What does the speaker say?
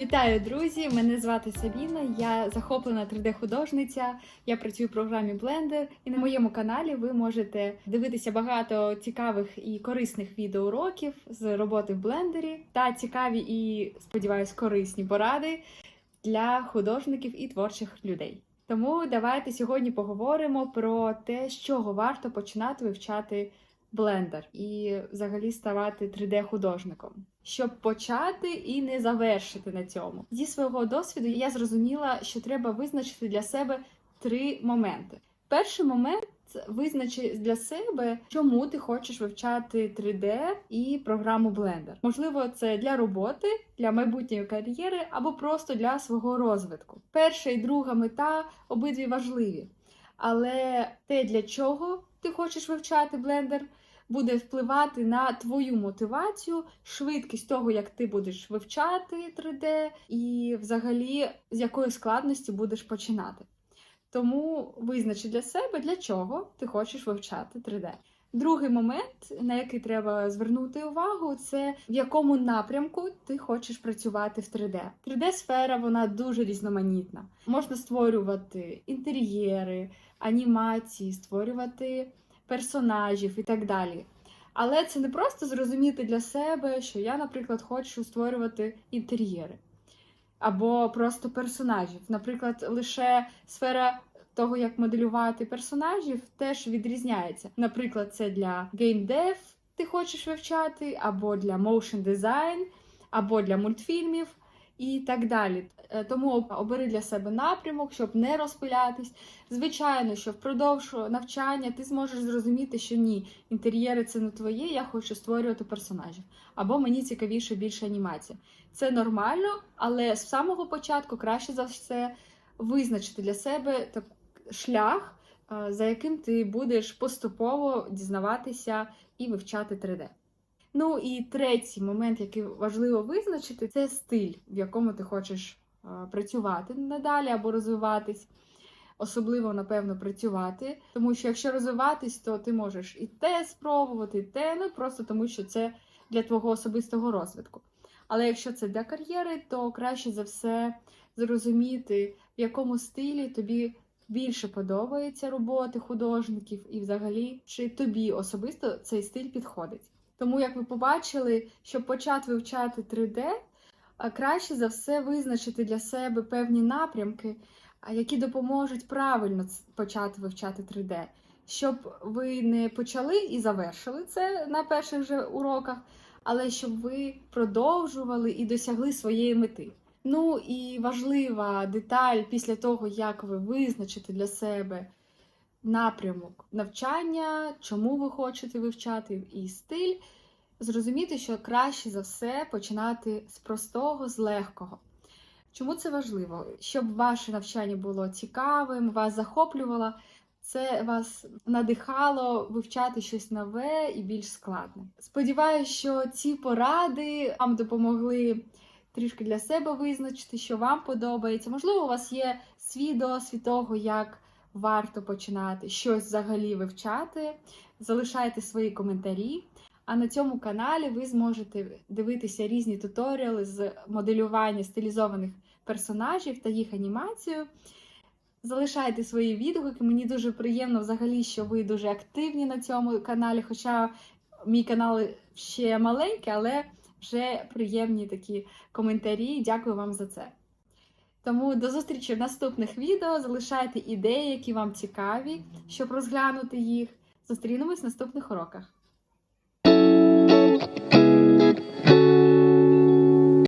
Вітаю, друзі! Мене звати Сабіна. Я захоплена 3D-художниця. Я працюю в програмі Blender, і на моєму каналі ви можете дивитися багато цікавих і корисних відеоуроків з роботи в блендері та цікаві і, сподіваюсь, корисні поради для художників і творчих людей. Тому давайте сьогодні поговоримо про те, з чого варто починати вивчати блендер і взагалі ставати 3D-художником. Щоб почати і не завершити на цьому. Зі свого досвіду я зрозуміла, що треба визначити для себе три моменти. Перший момент визначи для себе, чому ти хочеш вивчати 3D і програму Blender. Можливо, це для роботи, для майбутньої кар'єри або просто для свого розвитку. Перша і друга мета обидві важливі, але те, для чого ти хочеш вивчати Blender, буде впливати на твою мотивацію, швидкість того, як ти будеш вивчати 3D, і взагалі з якої складності будеш починати. Тому визначи для себе, для чого ти хочеш вивчати 3D. Другий момент, на який треба звернути увагу, це в якому напрямку ти хочеш працювати в 3D. 3D-сфера вона дуже різноманітна. Можна створювати інтер'єри, анімації, створювати персонажів і так далі. Але це не просто зрозуміти для себе, що я, наприклад, хочу створювати інтер'єри або просто персонажів. Наприклад, лише сфера того, як моделювати персонажів, теж відрізняється. Наприклад, це для геймдев ти хочеш вивчати, або для motion design, або для мультфільмів і так далі. Е, Тому обери для себе напрямок, щоб не розпилятись. Звичайно, що впродовж навчання ти зможеш зрозуміти, що ні, інтер'єри це не твоє, я хочу створювати персонажів. Або мені цікавіше більше анімація. Це нормально, але з самого початку краще за все визначити для себе так, шлях, е, за яким ти будеш поступово дізнаватися і вивчати 3D. Ну і третій момент, який важливо визначити, це стиль, в якому ти хочеш працювати надалі або розвиватись. Особливо, напевно, працювати. Тому що якщо розвиватись, то ти можеш і те спробувати, і те, ну просто тому що це для твого особистого розвитку. Але якщо це для кар'єри, то краще за все зрозуміти, в якому стилі тобі більше подобається роботи художників, і взагалі, чи тобі особисто цей стиль підходить. Тому, як ви побачили, щоб почати вивчати 3D, краще за все визначити для себе певні напрямки, які допоможуть правильно почати вивчати 3D, щоб ви не почали і завершили це на перших же уроках, але щоб ви продовжували і досягли своєї мети. Ну і важлива деталь після того, як ви визначите для себе напрямок навчання, чому ви хочете вивчати і стиль, зрозуміти, що краще за все починати з простого, з легкого. Чому це важливо? Щоб ваше навчання було цікавим, вас захоплювало, це вас надихало вивчати щось нове і більш складне. Сподіваюся, що ці поради вам допомогли трішки для себе визначити, що вам подобається. Можливо, у вас є свій досвід того, як варто починати щось взагалі вивчати. Залишайте свої коментарі. А на цьому каналі ви зможете дивитися різні туторіали з моделювання стилізованих персонажів та їх анімацію. Залишайте свої відгуки. Мені дуже приємно взагалі, що ви дуже активні на цьому каналі. Хоча мій канал ще маленький, але вже приємні такі коментарі. Дякую вам за це. Тому до зустрічі в наступних відео. Залишайте ідеї, які вам цікаві, щоб розглянути їх. Зустрінемось в наступних уроках.